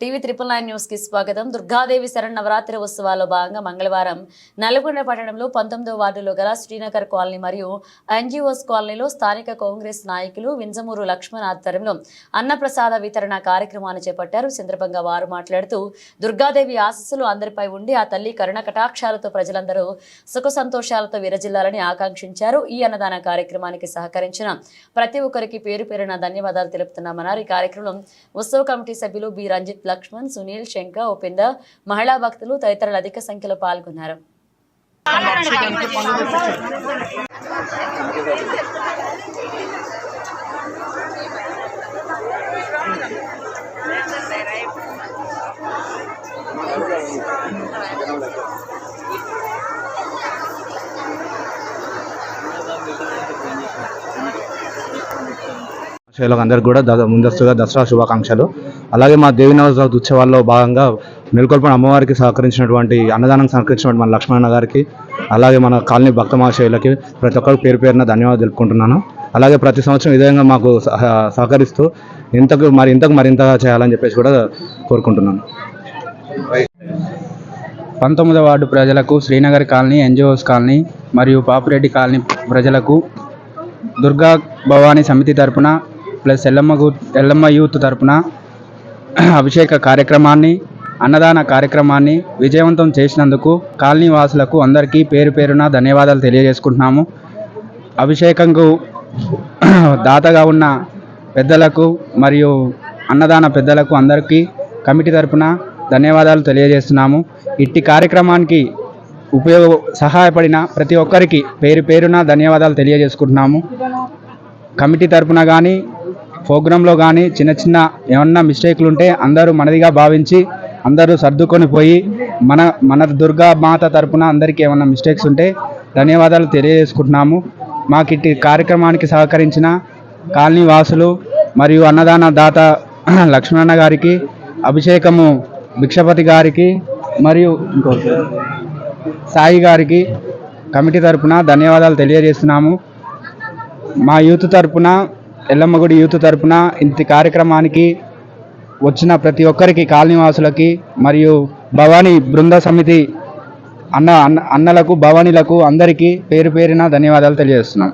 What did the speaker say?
TV triple nine న్యూస్కి స్వాగతం. దుర్గాదేవి శరణవరాత్రి ఉత్సవాల్లో భాగంగా మంగళవారం నల్గొండ పట్టణంలో పంతొమ్మిదో వార్డులో గల శ్రీనగర్ కాలనీ మరియు ఎన్జిఓస్ కాలనీలో స్థానిక కాంగ్రెస్ నాయకులు వింజమూరు లక్ష్మణ్ ఆధ్వర్యంలో అన్నప్రసాద వితరణ కార్యక్రమాన్ని చేపట్టారు. సందర్భంగా వారు మాట్లాడుతూ దుర్గాదేవి ఆశస్సులు అందరిపై ఉండి ఆ తల్లి కరుణ కటాక్షాలతో ప్రజలందరూ సుఖ సంతోషాలతో విరజిల్లాలని ఆకాంక్షించారు. ఈ అన్నదాన కార్యక్రమానికి సహకరించిన ప్రతి ఒక్కరికి పేరు పేరున ధన్యవాదాలు తెలుపుతున్నామన్నారు. ఈ కార్యక్రమం ఉత్సవ కమిటీ సభ్యులు బి రంజిత్ లక్ష్మణ్ సునీల్ శంక ఉపేందర్ మహిళా భక్తులు తదితరులు అధిక సంఖ్యలో పాల్గొన్నారు. అందరికి కూడా ముందస్తుగా దసరా శుభాకాంక్షలు. అలాగే మా దేవి నవరాత్రి ఉత్సవాల్లో భాగంగా నెలకొల్పన అమ్మవారికి సహకరించినటువంటి అన్నదానం సహకరించినటువంటి మన లక్ష్మణ గారికి అలాగే మన కాలనీ భక్త మహాశయులకి ప్రతి ఒక్కరికి పేరు పేరున ధన్యవాదాలు తెలుపుకుంటున్నాను. అలాగే ప్రతి సంవత్సరం ఈ విధంగా మాకు సహకరిస్తూ ఇంతకు మరి ఇంతకు మరింతగా చేయాలని చెప్పేసి కూడా కోరుకుంటున్నాను. పంతొమ్మిదవ వార్డు ప్రజలకు శ్రీనగర్ కాలనీ ఎన్జిఓస్ కాలనీ మరియు పాపిరెడ్డి కాలనీ ప్రజలకు దుర్గా భవానీ సమితి తరపున ప్లస్ ఎల్లమ్మ గు ఎల్లమ్మ యూత్ తరపున అభిషేక కార్యక్రమాన్ని అన్నదాన కార్యక్రమాన్ని విజయవంతం చేసినందుకు కాలనీ వాసులకు అందరికీ పేరు పేరున ధన్యవాదాలు తెలియజేసుకుంటున్నాము. అభిషేకంకు దాతగా ఉన్న పెద్దలకు మరియు అన్నదాన పెద్దలకు అందరికీ కమిటీ తరపున ధన్యవాదాలు తెలియజేస్తున్నాము. ఇట్టి కార్యక్రమానికి ఉపయోగ సహాయపడిన ప్రతి ఒక్కరికి పేరు పేరున ధన్యవాదాలు తెలియజేసుకుంటున్నాము. కమిటీ తరపున కానీ ప్రోగ్రాంలో కానీ చిన్న చిన్న ఏమన్నా మిస్టేక్లు ఉంటే అందరూ మనదిగా భావించి అందరూ సర్దుకొని పోయి మన మన దుర్గా మాత తరపున అందరికీ ఏమన్నా మిస్టేక్స్ ఉంటే ధన్యవాదాలు తెలియజేసుకుంటున్నాము. మాకు ఇట్టి కార్యక్రమానికి సహకరించిన కాలనీ వాసులు మరియు అన్నదాన దాత లక్ష్మణ గారికి అభిషేకము భిక్షపతి గారికి మరియు ఇంకో సాయి గారికి కమిటీ తరపున ధన్యవాదాలు తెలియజేస్తున్నాము. మా యూత్ తరపున ఎల్లమ్మగుడి యూత్ తరపున ఇంటి కార్యక్రమానికి వచ్చిన ప్రతి ఒక్కరికి కాలనీవాసులకి మరియు భవానీ బృంద సమితి అన్న అన్నలకు భవానీలకు అందరికీ పేరు పేరిన ధన్యవాదాలు తెలియజేస్తున్నాం.